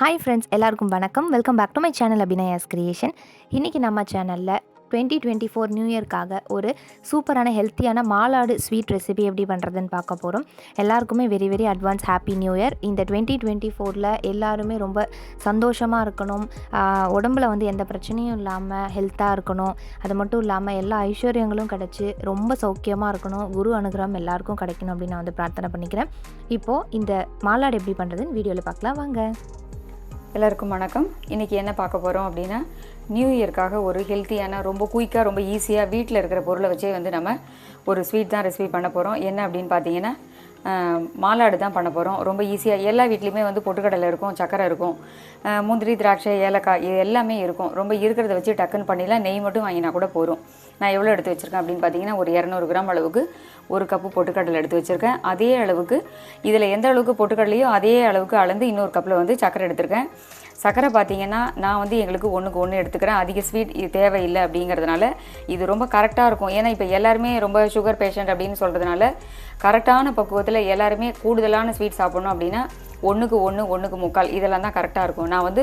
Hi friends எல்லாருக்கும் வணக்கம். Welcome back to my channel Abhinaya's creation இன்றைக்கி நம்ம சேனலில் டுவெண்ட்டி டுவெண்ட்டி ஃபோர் நியூ இயர்க்காக ஒரு சூப்பரான ஹெல்த்தியான மாலாடு ஸ்வீட் ரெசிபி எப்படி பண்ணுறதுன்னு பார்க்க போகிறோம் எல்லாருக்குமே very very advance happy new year இந்த டுவெண்ட்டி டுவெண்ட்டி ஃபோரில் எல்லாருமே ரொம்ப சந்தோஷமாக இருக்கணும். உடம்புல வந்து எந்த பிரச்சனையும் இல்லாமல் ஹெல்த்தாக இருக்கணும். அது மட்டும் இல்லாமல் எல்லா ஐஸ்வர்யங்களும் கிடச்சி ரொம்ப சௌக்கியமாக இருக்கணும். குரு அனுகிரகம் எல்லாருக்கும் கிடைக்கணும் அப்படின்னு நான் வந்து பிரார்த்தனை பண்ணிக்கிறேன். இப்போது இந்த மாலாடு எப்படி பண்ணுறதுன்னு வீடியோவில் பார்க்கலாம். வாங்க. எல்லாருக்கும் வணக்கம். இன்றைக்கி என்ன பார்க்க போகிறோம் அப்படின்னா நியூ இயர்க்காக ஒரு ஹெல்த்தியான ரொம்ப குயிக்காக ரொம்ப ஈஸியாக வீட்டில் இருக்கிற பொருளை வச்சே வந்து நம்ம ஒரு ஸ்வீட் தான் ரெசிபி பண்ண போகிறோம் என்ன அப்படின்னு பார்த்தீங்கன்னா மாலாடு தான் பண்ண போகிறோம் ரொம்ப ஈஸியாக எல்லா வீட்லேயுமே வந்து பொட்டுக்கடலை இருக்கும் சக்கரை இருக்கும் முந்திரி திராட்சை ஏலக்காய் இது எல்லாமே இருக்கும். ரொம்ப இருக்கிறத வச்சு டக்குன்னு பண்ணிடலாம். நெய் மட்டும் வாங்கினா கூட போதும். நான் எவ்வளோ எடுத்து வச்சுருக்கேன் அப்படின்னு பார்த்தீங்கன்னா ஒரு இரநூறு கிராம் அளவுக்கு ஒரு கப்பு பொட்டுக்கடலை எடுத்து வச்சுருக்கேன். அதே அளவுக்கு இதில் எந்த அளவுக்கு பொட்டுக்கடலையோ அதே அளவுக்கு அளந்து இன்னொரு கப்பில் வந்து சக்கரை எடுத்திருக்கேன். சக்கரை பார்த்தீங்கன்னா நான் வந்து எங்களுக்கு ஒன்றுக்கு ஒன்று எடுத்துக்கிறேன். அதிக ஸ்வீட் இது தேவையில்லை அப்படிங்கிறதுனால இது ரொம்ப கரெக்டாக இருக்கும். ஏன்னா இப்போ எல்லாருமே ரொம்ப சுகர் பேஷண்ட் அப்படின்னு சொல்கிறதுனால கரெக்டான பக்குவத்தில் எல்லாருமே கூடுதலான ஸ்வீட் சாப்பிட்ணும் அப்படின்னா ஒன்றுக்கு ஒன்று ஒன்றுக்கு முக்கால் இதெல்லாம் தான் கரெக்டாக இருக்கும். நான் வந்து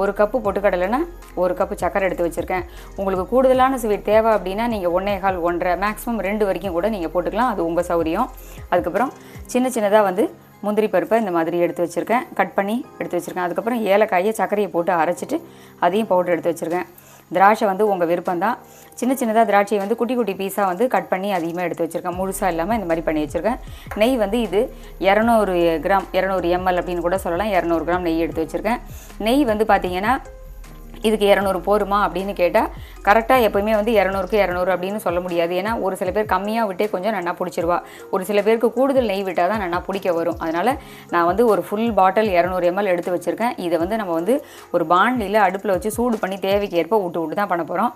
ஒரு கப்பு பொட்டுக்கடலைன்னா ஒரு கப்பு சக்கரை எடுத்து வச்சுருக்கேன். உங்களுக்கு கூடுதலான ஸ்வீட் தேவை அப்படின்னா நீங்கள் ஒன்றே கால் ஒன்றரை மேக்ஸிமம் ரெண்டு வரைக்கும் கூட நீங்கள் போட்டுக்கலாம். அது உங்கள் சௌரியம். அதுக்கப்புறம் சின்ன சின்னதாக வந்து முந்திரி பருப்பை இந்த மாதிரி எடுத்து வச்சுருக்கேன். கட் பண்ணி எடுத்து வச்சுருக்கேன். அதுக்கப்புறம் ஏலக்காயை சர்க்கரையை போட்டு அரைச்சிட்டு அதையும் பவுடர் எடுத்து வச்சுருக்கேன். திராட்சை வந்து உங்கள் விருப்பம் தான். சின்ன சின்னதாக திராட்சையை வந்து குட்டி குட்டி பீஸாக வந்து கட் பண்ணி அதிகமாக எடுத்து வச்சுருக்கேன். முழுசாக இல்லாமல் இந்த மாதிரி பண்ணி வச்சுருக்கேன். நெய் வந்து இது இரநூறு கிராம் இரநூறு எம்எல் அப்படின்னு கூட சொல்லலாம். இரநூறு கிராம் நெய் எடுத்து வச்சுருக்கேன். நெய் வந்து பார்த்தீங்கன்னா இதுக்கு இரநூறு போருமா அப்படின்னு கேட்டால் கரெக்டாக எப்போயுமே வந்து இரநூறுக்கு இரநூறு அப்படின்னு சொல்ல முடியாது. ஏன்னா ஒரு சில பேர் கம்மியாக விட்டே கொஞ்சம் நல்லா பிடிச்சிருவா. ஒரு சில பேருக்கு கூடுதல் நெய் விட்டால் தான் நல்லா பிடிக்க வரும். அதனால் நான் வந்து ஒரு ஃபுல் பாட்டில் இரநூறு எம்எல் எடுத்து வச்சுருக்கேன். இதை வந்து நம்ம வந்து ஒரு பாண்டியில் அடுப்பில் வச்சு சூடு பண்ணி தேவைக்கு ஏற்ப விட்டு விட்டு தான் பண்ண போகிறோம்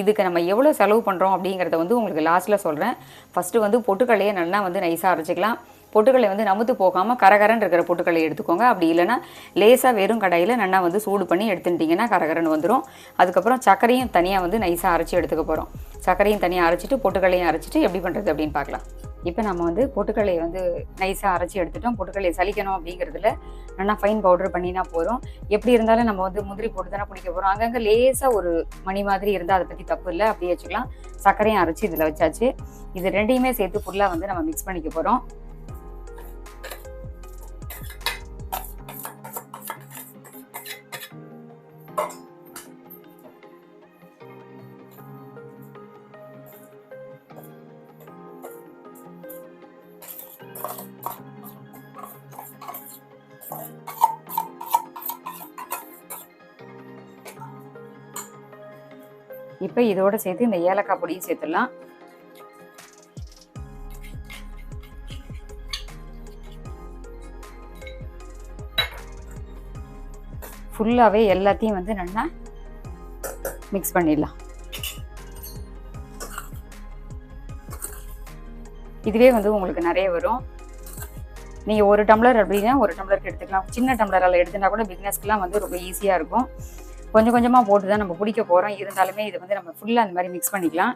இதுக்கு நம்ம எவ்வளோ செலவு பண்ணுறோம் அப்படிங்கிறத வந்து உங்களுக்கு லாஸ்ட்டில் சொல்கிறேன் ஃபஸ்ட்டு வந்து பொட்டுக்கல்லையே நல்லா வந்து நைஸாக அரைச்சிக்கலாம். பொட்டுக்களை வந்து நமுத்து போகாமல் கரகரன்னு இருக்கிற பொட்டுக்களை எடுத்துக்கோங்க. அப்படி இல்லைன்னா லேசாக வெறும் கடையில் நல்லா வந்து சூடு பண்ணி எடுத்துட்டிங்கன்னா கரகரன்னு வந்துடும் அதுக்கப்புறம் சர்க்கரையும் தனியாக வந்து நைஸாக அரைச்சி எடுத்துக்க போகிறோம் சர்க்கரையும் தனியாக அரைச்சிட்டு பொட்டுக்களையும் அரைச்சிட்டு எப்படி பண்ணுறது அப்படின்னு பார்க்கலாம். இப்போ நம்ம வந்து பொட்டுக்கல்லையை வந்து நைஸாக அரைச்சி எடுத்துட்டோம். பொட்டுக்கல்லையை சலிக்கணும் அப்படிங்கிறதுல நல்லா ஃபைன் பவுடர் பண்ணினா போதும். எப்படி இருந்தாலும் நம்ம வந்து முந்திரி போட்டு தானே பிடிக்க போகிறோம் அங்கங்கே லேசாக ஒரு மணி மாதிரி இருந்தால் அதை பற்றி தப்பு இல்லை. அப்படியே வச்சுக்கலாம். சர்க்கரையும் அரைச்சி இதில் வச்சாச்சு. இது ரெண்டையுமே சேர்த்து ஃபுல்லாக வந்து நம்ம மிக்ஸ் பண்ணிக்க போகிறோம் இப்போ இதோட சேர்த்து இந்த ஏலக்காய் பொடியும் சேர்த்துடலாம். ஃபுல்லாகவே எல்லாத்தையும் வந்து நல்லா மிக்ஸ் பண்ணிடலாம். இதுவே வந்து உங்களுக்கு நிறைய வரும். நீங்கள் ஒரு டம்ளர் அப்படின்னா ஒரு டம்ளருக்கு எடுத்துக்கலாம். சின்ன டம்ளரால் எடுத்துனா கூட பிக்னஸ்க்கெலாம் வந்து ரொம்ப ஈஸியாக இருக்கும். கொஞ்சம் கொஞ்சமாக போட்டு தான் நம்ம பிடிக்க போகிறோம் இருந்தாலுமே இது வந்து நம்ம ஃபுல்லாக அந்த மாதிரி மிக்ஸ் பண்ணிக்கலாம்.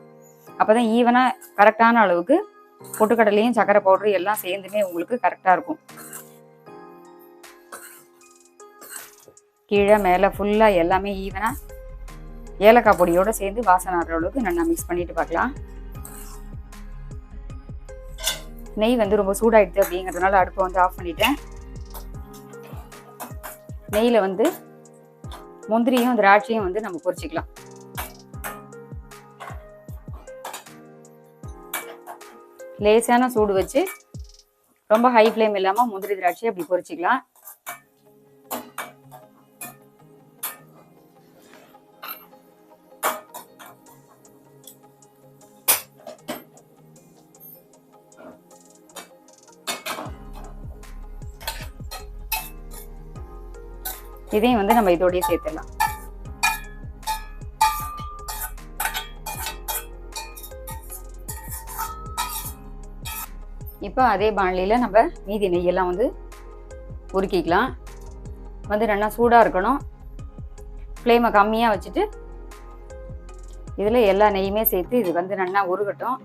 அப்போ தான் ஈவனாக கரெக்டான அளவுக்கு பொட்டுக்கடலையும் சக்கரை பவுடர் எல்லாம் சேர்ந்துமே உங்களுக்கு கரெக்டாக இருக்கும். கீழே மேலே ஃபுல்லாக எல்லாமே ஈவனாக ஏலக்காய் பொடியோடு சேர்ந்து வாசனை ஆடுற அளவுக்கு நல்லா மிக்ஸ் பண்ணிட்டு பார்க்கலாம். நெய் வந்து ரொம்ப சூடாயிடுது அப்படிங்கிறதுனால அடுப்பை வந்து ஆஃப் பண்ணிட்டேன். நெய்யில் வந்து முந்திரியும் திராட்சையும் வந்து நம்ம பொரிச்சிக்கலாம். லேசான சூடு வச்சு ரொம்ப ஹை ஃப்ளேம் இல்லாமல் முந்திரி திராட்சையை அப்படி பொரிச்சிக்கலாம். இதையும் வந்து நம்ம இதோடய சேர்த்துடலாம். இப்போ அதே பாணலியில் நம்ம மீதி நெய்யெல்லாம் வந்து உருக்கிக்கலாம். வந்து நல்லா சூடாக இருக்கணும். ஃப்ளேமை கம்மியாக வச்சுட்டு இதில் எல்லா நெய்யுமே சேர்த்து இது வந்து நல்லா உருகட்டும்.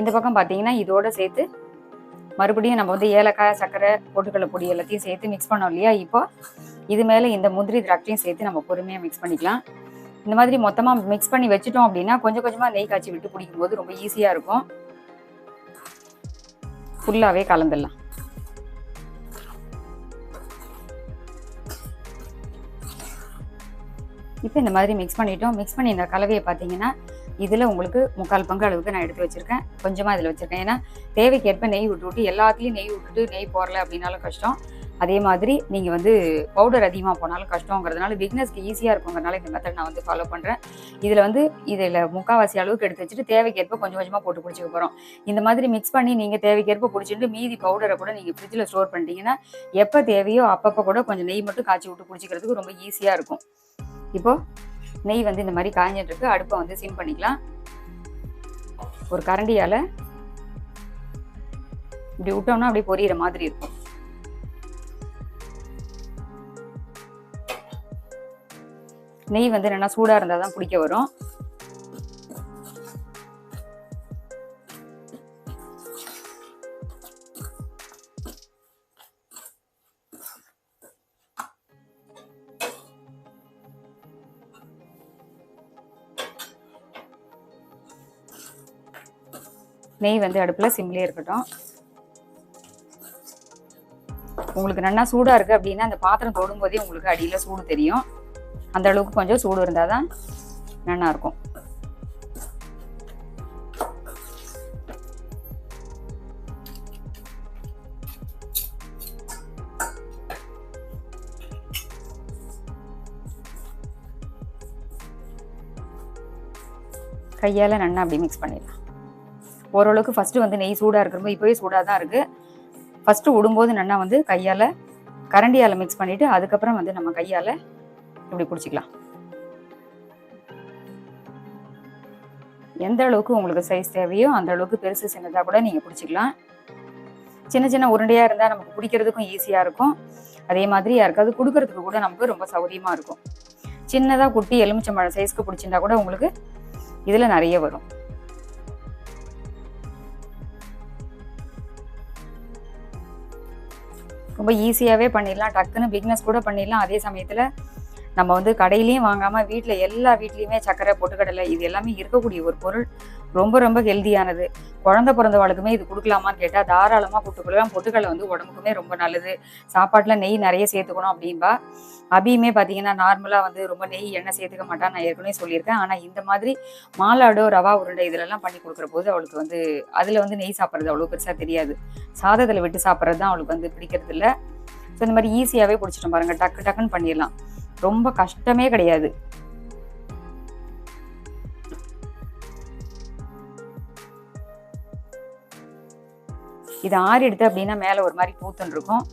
இந்த பக்கம் பார்த்தீங்கன்னா இதோட சேர்த்து மறுபடியும் நம்ம வந்து ஏலக்காய் சர்க்கரை பொட்டுக்கடலை பொடி எல்லாத்தையும் சேர்த்து மிக்ஸ் பண்ணோம் இல்லையா? இப்போ இது மேலே இந்த முந்திரி திராட்சையும் சேர்த்து நம்ம பொறுமையாக மிக்ஸ் பண்ணிக்கலாம். இந்த மாதிரி மொத்தமாக மிக்ஸ் பண்ணி வச்சுட்டோம் அப்படின்னா கொஞ்சம் கொஞ்சமாக நெய் காய்ச்சி விட்டு பிடிக்கும் போது ரொம்ப ஈஸியாக இருக்கும். ஃபுல்லாகவே கலந்துடலாம். இப்போ இந்த மாதிரி மிக்ஸ் பண்ணிட்டோம். மிக்ஸ் பண்ணி இந்த கலவையை பார்த்தீங்கன்னா இதில் உங்களுக்கு முக்கால் பங்கு அளவுக்கு நான் எடுத்து வச்சுருக்கேன். கொஞ்சமாக இதில் வச்சுருக்கேன். ஏன்னா தேவைக்கேற்ப நெய் விட்டு விட்டு எல்லாத்துலேயும் நெய் விட்டுட்டு நெய் போடல அப்படின்னாலும் கஷ்டம். அதே மாதிரி நீங்கள் வந்து பவுடர் அதிகமாக போனாலும் கஷ்டங்கிறதுனால பிக்னஸ்க்கு ஈஸியாக இருக்குங்கிறனால இந்த மெத்தட் நான் வந்து ஃபாலோ பண்ணுறேன் இதில் வந்து இதில் முக்கால்வாசி அளவுக்கு எடுத்து வச்சுட்டு தேவைக்கேற்ப கொஞ்சம் கொஞ்சமாக போட்டு பிடிச்சிக்க போகிறோம் இந்த மாதிரி மிக்ஸ் பண்ணி நீங்கள் தேவைக்கேற்ப பிடிச்சிட்டு மீதி பவுடரை கூட நீங்கள் ஃப்ரிட்ஜில் ஸ்டோர் பண்ணிட்டீங்கன்னா எப்போ தேவையோ அப்பப்போ கூட கொஞ்சம் நெய் மட்டும் காய்ச்சி விட்டு பிடிச்சிக்கிறதுக்கு ரொம்ப ஈஸியாக இருக்கும். இப்போது நெய் வந்து இந்த மாதிரி காய்ஞ்சிட்டு இருக்கு அடுப்பை வந்து சீன் பண்ணிக்கலாம். ஒரு கரண்டியால் இப்படி விட்டோம்னா அப்படியே பொரியிற மாதிரி இருக்கும். நெய் வந்து என்னன்னா சூடாக இருந்தால் தான் பிடிக்க வரும். நெய் வந்து அடுப்பில் சிம்லேயே இருக்கட்டும். உங்களுக்கு நல்லா சூடாக இருக்குது அப்படின்னா அந்த பாத்திரம் தொடும்போதே உங்களுக்கு அடியில் சூடு தெரியும். அந்த அளவுக்கு கொஞ்சம் சூடு இருந்தால் தான் நல்லாயிருக்கும் கையால் நல்லா அப்படி மிக்ஸ் பண்ணிடலாம். ஓரளவுக்கு ஃபஸ்ட்டு வந்து நெய் சூடாக இருக்கிறப்போ இப்போவே சூடாக தான் இருக்குது ஃபஸ்ட்டு விடும்போது நல்லா வந்து கையால் கரண்டியால் மிக்ஸ் பண்ணிவிட்டு அதுக்கப்புறம் வந்து நம்ம கையால் இப்படி பிடிச்சிக்கலாம். எந்த அளவுக்கு உங்களுக்கு சைஸ் தேவையோ அந்த அளவுக்கு பெருசு சின்னதாக கூட நீங்கள் பிடிச்சிக்கலாம். சின்ன சின்ன உருண்டையாக இருந்தால் நமக்கு பிடிக்கிறதுக்கும் ஈஸியாக இருக்கும். அதே மாதிரி யாருக்காவது கொடுக்கறதுக்கு கூட நமக்கு ரொம்ப சௌகரியமாக இருக்கும். சின்னதாக குட்டி எலுமிச்சம்பழம் சைஸ்க்கு பிடிச்சிருந்தா கூட உங்களுக்கு இதில் நிறைய வரும். ரொம்ப ஈஸியாகவே பண்ணிடலாம். டக்குன்னு பிக்னஸ் கூட பண்ணிடலாம். அதே சமயத்தில் நம்ம வந்து கடையிலையும் வாங்காமல் வீட்டில் எல்லா வீட்லேயுமே சக்கரை பொட்டுக்கடலை இது எல்லாமே இருக்கக்கூடிய ஒரு பொருள். ரொம்ப ரொம்ப ஹெல்தியானது. குழந்தை பிறந்தவாளுக்குமே இது கொடுக்கலாமான்னு கேட்டால் தாராளமாக கொடுத்துக்கலாம் பொட்டுக்கடலை வந்து உடம்புக்குமே ரொம்ப நல்லது. சாப்பாட்டில் நெய் நிறைய சேர்த்துக்கணும் அப்படின்பா. அபியுமே பார்த்தீங்கன்னா நார்மலாக வந்து ரொம்ப நெய் எண்ணெய் சேர்த்துக்க மாட்டான்னு நான் ஏற்கனவே சொல்லியிருக்கேன். ஆனால் இந்த மாதிரி மாலாடோ ரவா உருண்டை இதிலெல்லாம் பண்ணி கொடுக்குற போது அவளுக்கு வந்து அதில் வந்து நெய் சாப்பிட்றது அவ்வளோ பெருசாக தெரியாது. சாதத்தில் விட்டு சாப்பிட்றது தான் அவளுக்கு வந்து பிடிக்கிறது இல்லை ஸோ இந்த மாதிரி ஈஸியாகவே பிடிச்சிட்டோம் பாருங்கள் டக்கு டக்குன்னு பண்ணிடலாம். ரொம்ப கஷ்டமே கிடையாது. இது ஆறி எடுத்து அப்படின்னா மேலே ஒரு மாதிரி பூத்துன்னு இருக்கும்.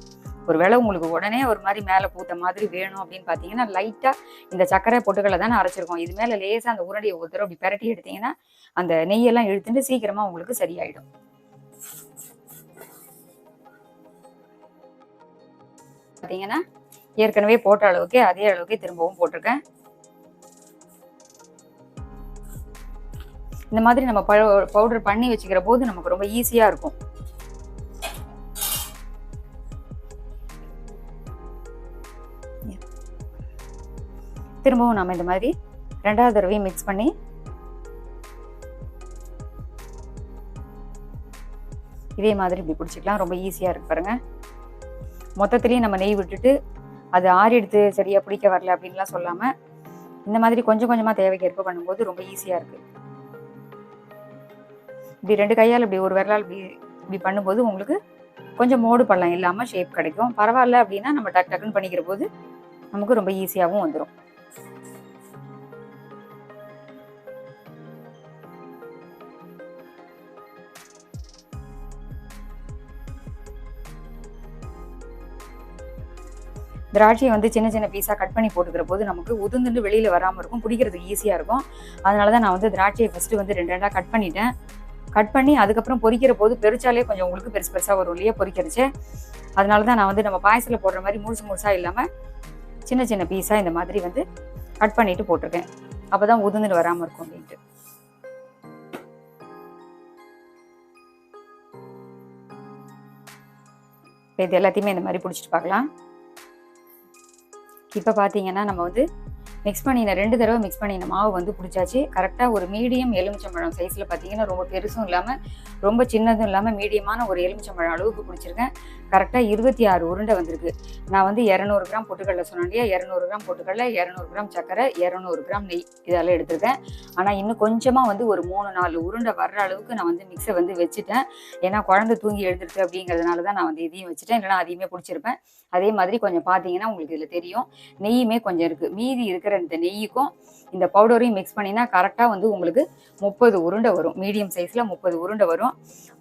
ஒருவேளை உங்களுக்கு உடனே ஒரு மாதிரி மேலே பூத்த மாதிரி வேணும் அப்படின்னு பார்த்தீங்கன்னா லைட்டாக இந்த சக்கரை பொட்டுக்களை தானே அரைச்சிருக்கோம். இது மேலே லேசாக அந்த உருண்டையை ஒரு தடவை அப்படி பெரட்டி எடுத்தீங்கன்னா அந்த நெய்யெல்லாம் இழுத்துட்டு சீக்கிரமாக உங்களுக்கு சரியாயிடும். பார்த்தீங்கன்னா ஏற்கனவே போட்ட அளவுக்கு அதே அளவுக்கு திரும்பவும் போட்டிருக்கேன். இந்த மாதிரி நம்ம பவுடர் பண்ணி வச்சுக்கிற போது நமக்கு ரொம்ப ஈஸியா இருக்கும். திரும்பவும் நம்ம இந்த மாதிரி ரெண்டாவது தடவையும் மிக்ஸ் பண்ணி இதே மாதிரி இப்படி பிடிச்சிக்கலாம். ரொம்ப ஈஸியாக இருக்கு பாருங்க. மொத்தத்துலேயும் நம்ம நெய் விட்டுட்டு அது ஆறி எடுத்து சரியாக பிடிக்க வரல அப்படின்லாம் சொல்லாமல் இந்த மாதிரி கொஞ்சம் கொஞ்சமாக தேவைக்கு ஏற்ப பண்ணும்போது ரொம்ப ஈஸியாக இருக்குது இப்படி ரெண்டு கையால் இப்படி ஒரு விரலால் இப்படி இப்படி பண்ணும்போது உங்களுக்கு கொஞ்சம் மோடு பள்ளம் இல்லாமல் ஷேப் கிடைக்கும். பரவாயில்ல அப்படின்னா நம்ம டக் டக்குன்னு பண்ணிக்கிற போது நமக்கு ரொம்ப ஈஸியாகவும் வந்துடும் திராட்சையை வந்து சின்ன சின்ன பீஸாக கட் பண்ணி போட்டுக்கிற போது நமக்கு உதுந்துண்டு வெளியில் வராமல் இருக்கும். பிடிக்கிறதுக்கு ஈஸியாக இருக்கும். அதனால தான் நான் வந்து திராட்சையை ஃபஸ்ட்டு வந்து ரெண்டு ரெண்டாக கட் பண்ணிட்டேன். கட் பண்ணி அதுக்கப்புறம் பொறிக்கிற போது பெருச்சாலே கொஞ்சம் உங்களுக்கு பெருசு பெருசாக வரும் இல்லையா பொறிக்கிறச்சு அதனால தான் நான் வந்து நம்ம பாயசத்தில் போடுற மாதிரி முழுசு முழுசாக இல்லாமல் சின்ன சின்ன பீஸாக இந்த மாதிரி வந்து கட் பண்ணிட்டு போட்டிருக்கேன். அப்போ தான் உதுந்துட்டு வராமல் இருக்கும் அப்படின்ட்டு. இது எல்லாத்தையுமே இந்த மாதிரி பிடிச்சிட்டு பார்க்கலாம். இப்போ பார்த்தீங்கன்னா நம்ம வந்து மிக்ஸ் பண்ணின ரெண்டு தடவை மிக்ஸ் பண்ணின மாவு வந்து பிடிச்சாச்சு கரெக்டாக ஒரு மீடியம் எலுமிச்சம்பழம் சைஸில் பார்த்தீங்கன்னா ரொம்ப பெருசும் இல்லாமல் ரொம்ப சின்னதும் இல்லாமல் மீடியமான ஒரு எலுமிச்சம்பழம் அளவுக்கு பிடிச்சிருக்கேன் கரெக்டாக இருபத்தி ஆறு உருண்டை வந்திருக்கு. நான் வந்து இரநூறு கிராம் பொட்டுக்கடலை சொன்னேன் இல்லையா? இரநூறு கிராம் பொட்டுக்கடலை இரநூறு கிராம் சர்க்கரை இரநூறு கிராம் நெய் இதெல்லாம் எடுத்திருக்கேன். ஆனால் இன்னும் கொஞ்சமாக வந்து ஒரு மூணு நாலு உருண்டை வர்ற அளவுக்கு நான் வந்து மிக்ஸை வந்து வச்சுட்டேன். ஏன்னா குழந்தை தூங்கி எழுந்திருக்கு அப்படிங்கிறதுனால தான் நான் வந்து இதையும் வச்சுட்டேன். இல்லைனா அதையுமே பிடிச்சிருப்பேன் அதே மாதிரி கொஞ்சம் பார்த்தீங்கன்னா உங்களுக்கு இதில் தெரியும். நெய்யுமே கொஞ்சம் இருக்குது மீதி இருக்கிற இந்த நெய்யுக்கும் இந்த பவுடரையும் மிக்ஸ் பண்ணினா கரெக்டாக வந்து உங்களுக்கு முப்பது உருண்டை வரும். மீடியம் சைஸில் முப்பது உருண்டை வரும்.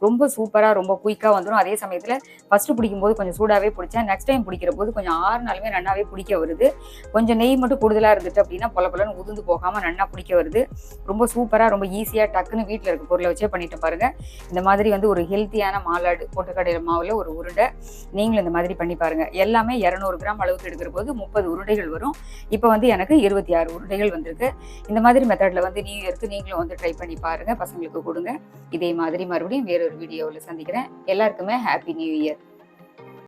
ரொம்ப சூப்பராக ரொம்ப குயிக்காக வந்துடும் அதே சமயத்தில் ஃபஸ்ட்டு பிடிக்கும்போது கொஞ்சம் சூடாகவே பிடிச்சேன் நெக்ஸ்ட் டைம் பிடிக்கிற போது கொஞ்சம் ஆறு நாளுமே நன்னாவே பிடிக்க வருது. கொஞ்சம் நெய் மட்டும் கூடுதலாக இருந்துட்டு அப்படின்னா பொல பொலன்னு உதிர்ந்து போகாமல் நன்னா பிடிக்க வருது. ரொம்ப சூப்பராக ரொம்ப ஈஸியாக டக்குன்னு வீட்டில் இருக்க பொருளை வச்சே பண்ணிட்டு பாருங்கள் இந்த மாதிரி வந்து ஒரு ஹெல்த்தியான மாலாடு பொட்டுக்கடையில் மாவில் ஒரு உருண்டை நீங்களும் இந்த மாதிரி பண்ணி பாருங்கள் எல்லாமே இரநூறு கிராம் அளவுக்கு எடுக்கிற போது முப்பது உருண்டைகள் வரும். இப்போ வந்து எனக்கு இருபத்தி ஆறு உருண்டைகள் வந்திருக்கு. இந்த மாதிரி மெத்தடில் வந்து நியூ இயர்க்கு நீங்களும் வந்து ட்ரை பண்ணி பாருங்கள் பசங்களுக்கு கொடுங்க. இதே மாதிரி மறுபடியும் வேறொரு வீடியோவில் சந்திக்கிறேன். எல்லாருக்குமே ஹாப்பி நியூ இயர்